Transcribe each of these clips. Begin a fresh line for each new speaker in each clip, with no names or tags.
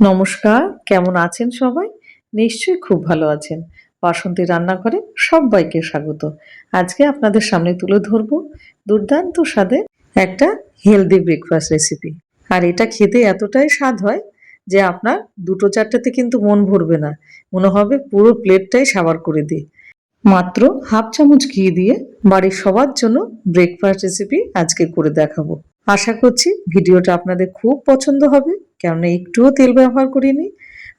নমস্কার, কেমন আছেন সবাই? নিশ্চয়ই খুব ভালো আছেন। বাসন্তী রান্নাঘরে সবাইকে স্বাগত। আজকে আপনাদের সামনে তুলে ধরবো দুর্দান্ত স্বাদে একটা হেলদি ব্রেকফাস্ট রেসিপি আর এটা খেতে এতটাই স্বাদ হয় যে আপনার দুটো চারটাতে কিন্তু মন ভরবে না। মনে হবে পুরো প্লেটটাই সাবার করে দিই। মাত্র হাফ চামচ ঘি দিয়ে বাড়ির সবার জন্য ব্রেকফাস্ট রেসিপি আজকে করে দেখাবো। আশা করছি ভিডিওটা আপনাদের খুব পছন্দ হবে। কেননা একটুও তেল ব্যবহার করিনি।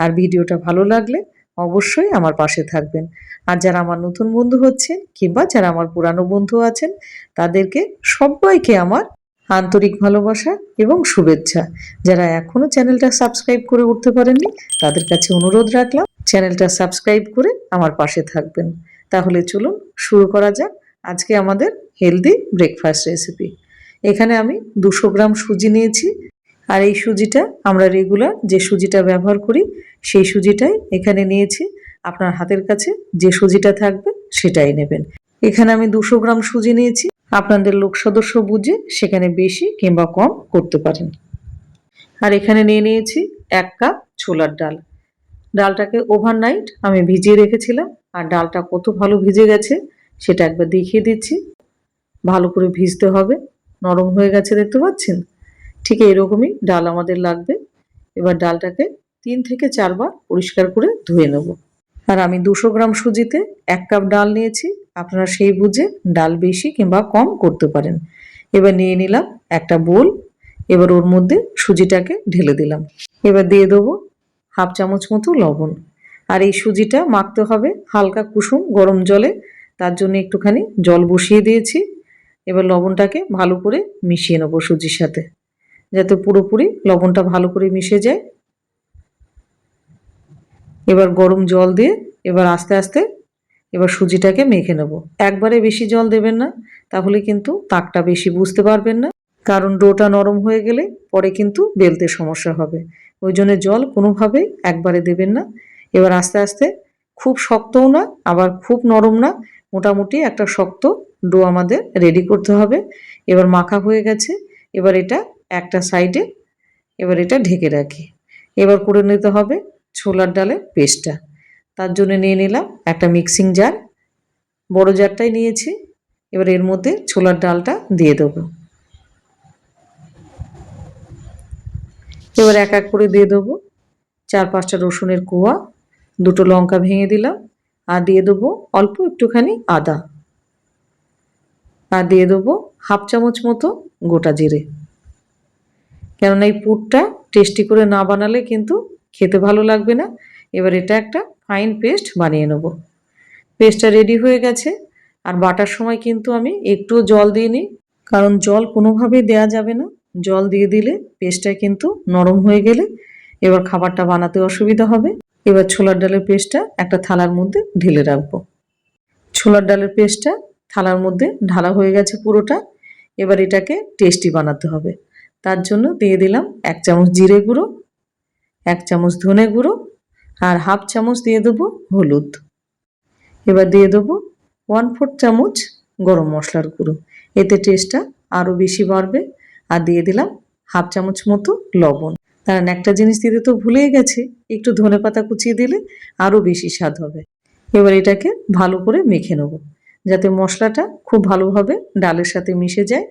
আর ভিডিওটা ভালো লাগলে অবশ্যই আমার পাশে থাকবেন। আর যারা আমার নতুন বন্ধু হচ্ছেন কিংবা যারা আমার পুরানো বন্ধু আছেন, তাদেরকে সবাইকে আমার আন্তরিক ভালোবাসা এবং শুভেচ্ছা। যারা এখনও চ্যানেলটা সাবস্ক্রাইব করে উঠতে পারেননি, তাদের কাছে অনুরোধ রাখলাম, চ্যানেলটা সাবস্ক্রাইব করে আমার পাশে থাকবেন। তাহলে চলুন শুরু করা যাক আজকে আমাদের হেলদি ব্রেকফাস্ট রেসিপি এখানে আমি দুশো গ্রাম সুজি নিয়েছি। আর এই সুজিটা আমরা রেগুলার যে সুজিটা ব্যবহার করি, সেই সুজিটাই এখানে নিয়েছি। আপনার হাতের কাছে যে সুজিটা থাকবে, সেটাই নেবেন। এখানে আমি দুশো গ্রাম সুজি নিয়েছি। আপনাদের লোক সদস্য বুঝে সেখানে বেশি কিংবা কম করতে পারেন। আর এখানে নিয়ে নিয়েছি এক কাপ ছোলার ডাল। ডালটাকে ওভারনাইট আমি ভিজিয়ে রেখেছিলাম। আর ডালটা কত ভালো ভিজে গেছে, সেটা একবার দেখিয়ে দিচ্ছি। ভালো করে ভিজতে হবে। নরম হয়ে গেছে, দেখতে পাচ্ছেন? ঠিক এরকমই ডাল আমাদের লাগবে। এবার ডালটাকে তিন থেকে চারবার পরিষ্কার করে ধুয়ে নেব। আর আমি দুশো গ্রাম সুজিতে এক কাপ ডাল নিয়েছি। আপনারা সেই বুঝে ডাল বেশি কিংবা কম করতে পারেন। এবার নিয়ে নিলাম একটা বোল। এবার ওর মধ্যে সুজিটাকে ঢেলে দিলাম। এবার দিয়ে দেবো হাফ চামচ মতো লবণ। আর এই সুজিটা মাখতে হবে হালকা কুসুম গরম জলে। তার জন্য একটুখানি জল বসিয়ে দিয়েছি। এবার লবণটাকে ভালো করে মিশিয়ে নেব সুজির সাথে। যাতে পুরোপুরি লবণটা ভালো করে মিশে যায়। এবার গরম জল দিয়ে এবার আস্তে আস্তে এবার সুজিটাকে মেখে নেব। একবারে বেশি জল দেবেন না, তাহলে কিন্তু তাকটা বেশি বুঝতে পারবেন না, কারণ ডোটা নরম হয়ে গেলে পরে কিন্তু বেলতে সমস্যা হবে। ওই জন্য জল কোনোভাবেই একবারে দেবেন না। এবার আস্তে আস্তে খুব শক্তও না, আবার খুব নরম না, মোটামুটি একটা শক্ত ডো আমাদের রেডি করতে হবে। এবার মাখা হয়ে গেছে, এবার এটা একটা সাইডে এবার এটা ঢেকে রাখি। এবার করে নিতে হবে ছোলার ডালের পেস্টটা। তার জন্য নিয়ে নিলাম একটা মিক্সিং জার বড় জারটাই নিয়েছি। এবার এর মধ্যে ছোলার ডালটা দিয়ে দেবো। এবার এক এক করে দিয়ে দেবো। চার পাঁচটা রসুনের কোয়া, দুটো লঙ্কা ভেঙে দিলাম আর দিয়ে দেবো অল্প একটুখানি আদা। আর দিয়ে দেবো হাফ চামচ মতো গোটা জিরে। কেননা এই পুরটা টেস্টি করে না বানালে কিন্তু খেতে ভালো লাগবে না। এবার এটা একটা ফাইন পেস্ট বানিয়ে নেব। পেস্টটা রেডি হয়ে গেছে। আর বাটার সময় কিন্তু আমি একটু জল দিইনি। কারণ জল কোনোভাবেই দেয়া যাবে না। জল দিয়ে দিলে পেস্টটা কিন্তু নরম হয়ে গেলে এবার খাবারটা বানাতে অসুবিধা হবে। এবার ছোলার ডালের পেস্টটা একটা থালার মধ্যে ঢেলে রাখব। ছোলার ডালের পেস্টটা থালার মধ্যে ঢালা হয়ে গেছে পুরোটা। এবার এটাকে টেস্টি বানাতে হবে। তার জন্য দিয়ে দিলাম এক চামচ জিরে গুঁড়ো, এক চামচ ধনে গুঁড়ো আর হাফ চামচ দিয়ে দেবো হলুদ। এবার দিয়ে দেবো ওয়ান ফোর্থ চামচ গরম মশলার গুঁড়ো। এতে টেস্টটা আরও বেশি বাড়বে আর দিয়ে দিলাম হাফ চামচ মতো লবণ। কারণ একটা জিনিস দিতে তো ভুলেই গেছে, একটু ধনে পাতা কুচিয়ে দিলে আরও বেশি স্বাদ হবে। এবার এটাকে ভালো করে মেখে নেব, যাতে মশলাটা খুব ভালোভাবে ডালের সাথে মিশে যায়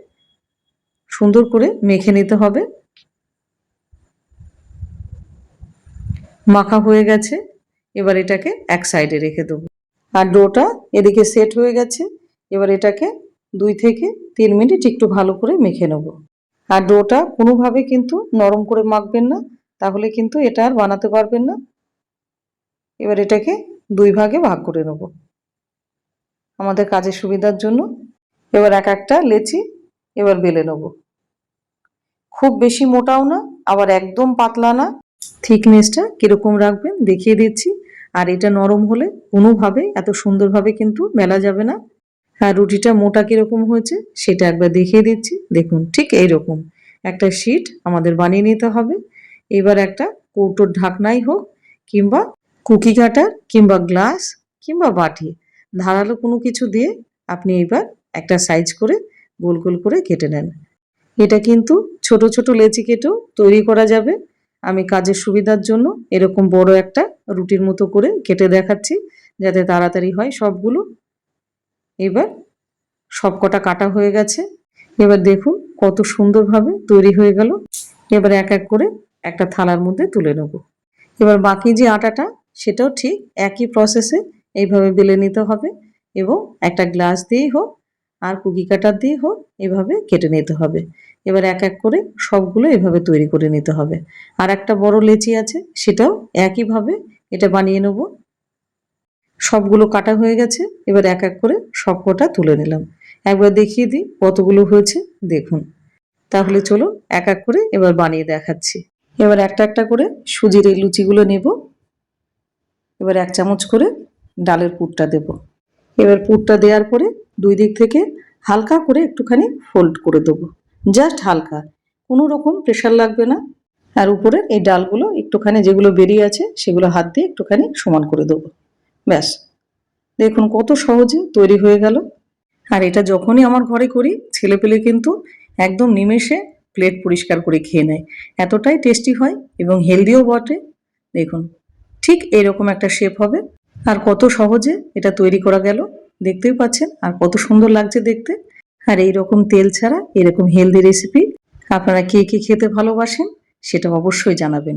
সুন্দর করে মেখে নিতে হবে। মাখা হয়ে গেছে। এবার এটাকে এক সাইডে রেখে দেবো। আর ডোটা এদিকে সেট হয়ে গেছে। এবার এটাকে দুই থেকে তিন মিনিট একটু ভালো করে মেখে নেব। আর ডোটা কোনোভাবে কিন্তু নরম করে মাখবেন না। তাহলে কিন্তু এটা আর বানাতে পারবেন না। এবার এটাকে দুই ভাগে ভাগ করে নেব। আমাদের কাজের সুবিধার জন্য। এবার এক একটা লেচি এবার বেলে নেব। খুব বেশি মোটাও না, আবার একদম পাতলা না। থিকনেসটা কীরকম রাখবেন দেখিয়ে দিচ্ছি। আর এটা নরম হলে কোনোভাবে, এত সুন্দরভাবে কিন্তু মেলা যাবে না। আর রুটিটা মোটা কীরকম হয়েছে, সেটা একবার দেখিয়ে দিচ্ছি। দেখুন, ঠিক এইরকম। একটা শিট আমাদের বানিয়ে নিতে হবে। এবার একটা কৌটোর ঢাকনাই হোক, কিংবা কুকি কাটার, কিংবা গ্লাস, কিংবা বাটি। ধারালো কোনো কিছু দিয়ে আপনি এবার একটা সাইজ করে গোল গোল করে কেটে নেন। এটা কিন্তু ছোট ছোট লেচি কেটেও তৈরি করা যাবে। আমি কাজের সুবিধার জন্য এরকম বড় একটা রুটির মতো করে কেটে দেখাচ্ছি, যাতে তাড়াতাড়ি হয় সবগুলো। এবার সব কটা কাটা হয়ে গেছে। এবার দেখুন কত সুন্দরভাবে তৈরি হয়ে গেল। এবার এক এক করে একটা থালার মধ্যে তুলে নেব। এবার বাকি যে আটাটা, সেটাও ঠিক একই প্রসেসে এইভাবে বেলে নিতে হবে এবং একটা গ্লাস দিয়েই হোক আর কুকি কাটার দিয়ে হোক, এভাবে কেটে নিতে হবে। এবার এক এক করে সবগুলো এভাবে তৈরি করে নিতে হবে। আর একটা বড় লেচি আছে, সেটাও একইভাবে এটা বানিয়ে নেব। সবগুলো কাটা হয়ে গেছে, এবার এক এক করে সব কটা তুলে নিলাম। একবার দেখিয়ে দিই কতগুলো হয়েছে, দেখুন। তাহলে চলো এক এক করে এবার বানিয়ে দেখাচ্ছি। এবার একটা একটা করে সুজির এই লুচিগুলো নেব। এবার এক চামচ করে ডালের পুরটা দেব। এবার পুরটা দেওয়ার পরে দুই দিক থেকে হালকা করে একটুখানি ফোল্ড করে দেবো। জাস্ট হালকা, কোনো রকম প্রেশার লাগবে না। আর উপরে এই ডালগুলো একটুখানি যেগুলো বেরিয়ে আছে, সেগুলো হাত দিয়ে একটুখানি সমান করে দেবো। ব্যাস, দেখুন কত সহজে তৈরি হয়ে গেল। আর এটা যখনই আমার ঘরে করি ছেলে পেলে কিন্তু একদম নিমেষে প্লেট পরিষ্কার করে খেয়ে নেয়। এতটাই টেস্টি হয় এবং হেলদিও বটে। দেখুন, ঠিক এরকম একটা শেপ হবে। আর কত সহজে এটা তৈরি করা গেল, দেখতেই পাচ্ছেন, আর কত সুন্দর লাগছে দেখতে। আর এই রকম তেল ছাড়া, এরকম হেলদি রেসিপি আপনারা কে কে খেতে ভালোবাসেন, সেটা অবশ্যই জানাবেন।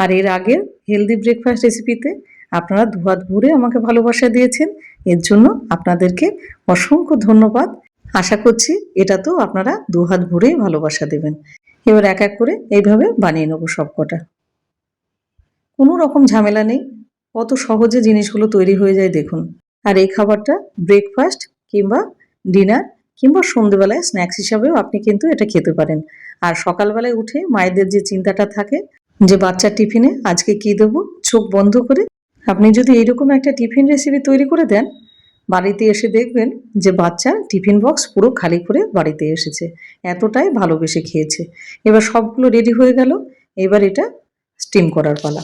আর এর আগের হেলদি ব্রেকফাস্ট রেসিপিতে আপনারা দুহাত ভরে আমাকে ভালোবাসা দিয়েছেন, এর জন্য আপনাদেরকে অসংখ্য ধন্যবাদ। আশা করছি এটা তো আপনারা দুহাত ভরেই ভালোবাসা দেবেন। এবার এক এক করে এইভাবে বানিয়ে নেব সব কটা কোনো রকম ঝামেলা নেই কত সহজে জিনিসগুলো তৈরি হয়ে যায় দেখুন। আর এই খাবারটা ব্রেকফাস্ট কিংবা ডিনার কিংবা সন্ধেবেলায় স্ন্যাক্স হিসাবেও আপনি কিন্তু এটা খেতে পারেন। আর সকালবেলায় উঠে মায়েদের যে চিন্তাটা থাকে, যে বাচ্চার টিফিনে আজকে কি দেবো, চোখ বন্ধ করে আপনি যদি এইরকম একটা টিফিন রেসিপি তৈরি করে দেন, বাড়িতে এসে দেখবেন যে বাচ্চার টিফিন বক্স পুরো খালি করে বাড়িতে এসেছে। এতটাই ভালোবেসে খেয়েছে। এবার সবগুলো রেডি হয়ে গেল, এবার এটা স্টিম করার পালা।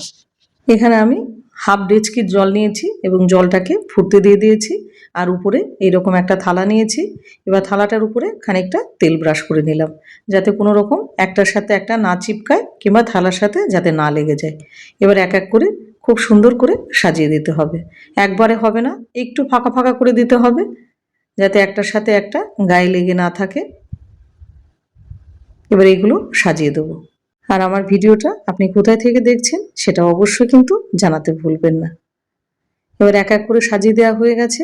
এখানে আমি হাফ ডেচকির জল নিয়েছি এবং জলটাকে ফুটতে দিয়ে দিয়েছি। আর উপরে এইরকম একটা থালা নিয়েছি। এবার থালাটার উপরে খানিকটা তেল ব্রাশ করে নিলাম। যাতে কোনো রকম একটার সাথে একটা না চিপকায় কিংবা থালার সাথে যাতে না লেগে যায়। এবার এক এক করে খুব সুন্দর করে সাজিয়ে দিতে হবে। একবারে হবে না, একটু ফাঁকা ফাঁকা করে দিতে হবে। যাতে একটার সাথে একটা গায়ে লেগে না থাকে। এবার এগুলো সাজিয়ে দেবো। আর আমার ভিডিওটা আপনি কোথায় থেকে দেখছেন সেটা অবশ্যই কিন্তু জানাতে ভুলবেন না। এবার এক এক করে সাজিয়ে দেওয়া হয়ে গেছে।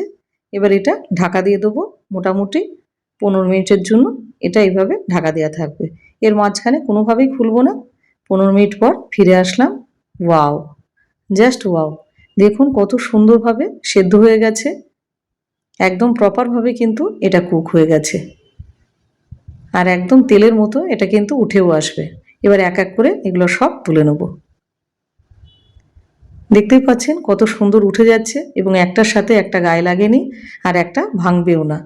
এবার এটা ঢাকা দিয়ে দেবো মোটামুটি পনেরো মিনিটের জন্য। এটা এইভাবে ঢাকা দেওয়া থাকবে। এর মাঝখানে কোনোভাবেই খুলবো না। পনেরো মিনিট পর ফিরে আসলাম। ওয়াও! Just wow! দেখুন কত সুন্দরভাবে সেদ্ধ হয়ে গেছে। একদম প্রপারভাবে কিন্তু এটা কুক হয়ে গেছে। আর একদম তেলের মতো এটা কিন্তু উঠেও আসবে। এবার এক এক করে এগুলো সব তুলে নেব। দেখতেই পাচ্ছেন কত সুন্দর উঠে যাচ্ছে এবং একটার সাথে একটা গায়ে লাগেনি আর একটা ভাঙবেও না।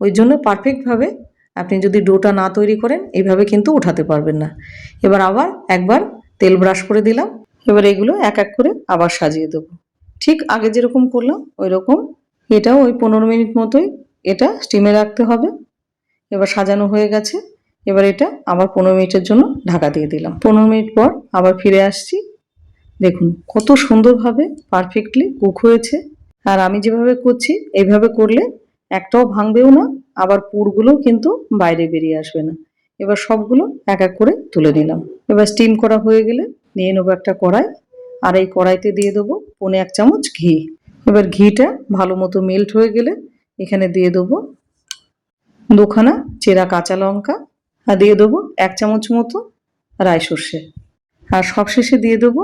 ওই জন্য পারফেক্টভাবে আপনি যদি ডোটা না তৈরি করেন এইভাবে কিন্তু উঠাতে পারবেন না। এবার আবার একবার তেল ব্রাশ করে দিলাম। এবার এগুলো এক এক করে আবার সাজিয়ে দেবো। ঠিক আগে যেরকম করলাম ওই রকম এটাও ওই পনেরো মিনিট মতোই এটা স্টিমে রাখতে হবে। এবার সাজানো হয়ে গেছে। এবার এটা আবার পনেরো মিনিটের জন্য ঢাকা দিয়ে দিলাম। পনেরো মিনিট পর আবার ফিরে আসছি। দেখুন কত সুন্দরভাবে পারফেক্টলি কুক হয়েছে। আর আমি যেভাবে করছি এইভাবে করলে একটাও ভাঙবেও না, আবার পুরগুলো কিন্তু বাইরে বেরিয়ে আসবে না। এবার সবগুলো এক এক করে তুলে নিলাম। এবার স্টিম করা হয়ে গেলে নিয়ে নেব একটা কড়াই। আর এই কড়াইতে দিয়ে দেবো পনে এক চামচ ঘি। এবার ঘিটা ভালো মতো মেল্ট হয়ে গেলে এখানে দিয়ে দেবো দুখানা চেরা কাঁচা লঙ্কা দিয়ে দেবো এক চামচ মতো রাই সর্ষে। আর সবশেষে দিয়ে দেবো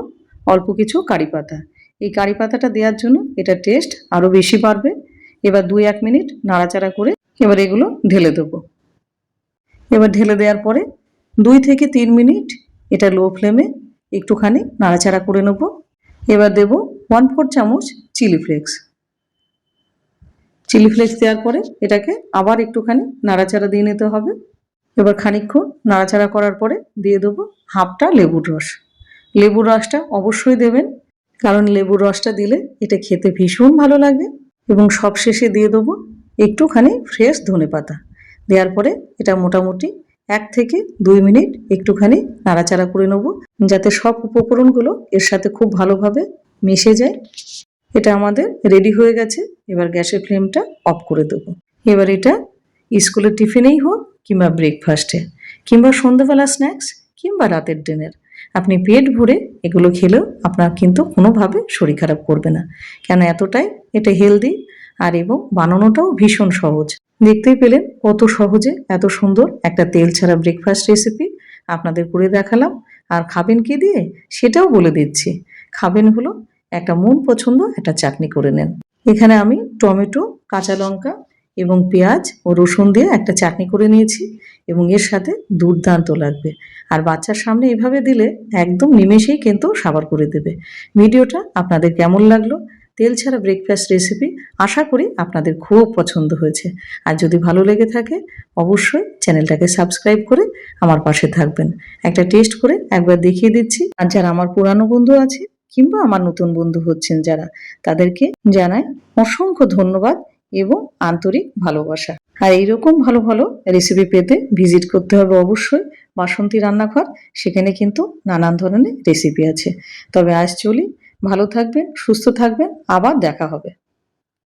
অল্প কিছু কারি পাতা। এই কারি পাতাটা দেওয়ার জন্য এটা টেস্ট আরও বেশি বাড়বে। এবার দুই এক মিনিট নাড়াচাড়া করে এবার এগুলো ঢেলে দেবো। এবার ঢেলে দেওয়ার পরে দুই থেকে তিন মিনিট এটা লো ফ্লেমে একটুখানি নাড়াচাড়া করে নেব। এবার দেব ওয়ান ফোর চামচ চিলি ফ্লেক্স চিলি ফ্লেক্স দেওয়ার পরে এটাকে আবার একটুখানি নাড়াচাড়া দিয়ে নিতে হবে। এবার খানিকক্ষণ নাড়াচাড়া করার পরে দিয়ে দেবো হাফটা লেবুর রস। লেবুর রসটা অবশ্যই দেবেন, কারণ লেবুর রসটা দিলে এটা খেতে ভীষণ ভালো লাগে। এবং সবশেষে দিয়ে দেবো একটুখানি ফ্রেশ ধনে পাতা দেওয়ার পরে এটা মোটামুটি এক থেকে দুই মিনিট একটুখানি নাড়াচাড়া করে নেব, যাতে সব উপকরণগুলো এর সাথে খুব ভালোভাবে মিশে যায়। এটা আমাদের রেডি হয়ে গেছে, এবার গ্যাসের ফ্লেমটা অফ করে দেবো। এবার এটা স্কুলের টিফিনেই হোক কিংবা ব্রেকফাস্টে কিংবা সন্ধ্যাবেলা স্ন্যাক্স কিংবা রাতের ডিনার আপনি পেট ভরে এগুলো খেলেও আপনার কিন্তু কোনোভাবে শরীর খারাপ করবে না। কেন এতটাই? এটা হেলদি আর এবং বানানোটাও ভীষণ সহজ। দেখতেই পেলেন কত সহজে এত সুন্দর একটা তেল ছাড়া ব্রেকফাস্ট রেসিপি আপনাদের করে দেখালাম। আর খাবেন কি দিয়ে? সেটাও বলে দিচ্ছি। খাবেন হলো একটা মন পছন্দ একটা চাটনি করে নেন। এখানে আমি টমেটো, কাঁচা লঙ্কা এবং পেঁয়াজ ও রসুন দিয়ে একটা চাটনি করে নিয়েছি এবং এর সাথে দুর্দান্ত লাগবে। আর বাচ্চার সামনে এভাবে দিলে একদম নিমেষেই কিন্তু সাবার করে দেবে। ভিডিওটা আপনাদের কেমন লাগল? তেল ছাড়া ব্রেকফাস্ট রেসিপি আশা করি আপনাদের খুব পছন্দ হয়েছে। আর যদি ভালো লেগে থাকে, অবশ্যই চ্যানেলটাকে সাবস্ক্রাইব করে আমার পাশে থাকবেন। একটা টেস্ট করে একবার দেখিয়ে দিচ্ছি। আর যারা আমার পুরানো বন্ধু আছে কিংবা আমার নতুন বন্ধু হচ্ছেন যারা, তাদেরকে জানাই অসংখ্য ধন্যবাদ। এবং আন্তরিক ভালোবাসা। আর এইরকম ভালো ভালো রেসিপি পেতে ভিজিট করতে হবে অবশ্যই বাসন্তী রান্নাঘর। সেখানে কিন্তু নানান ধরনের রেসিপি আছে। তবে আজ চলি, ভালো থাকবেন, সুস্থ থাকবেন, আবার দেখা হবে।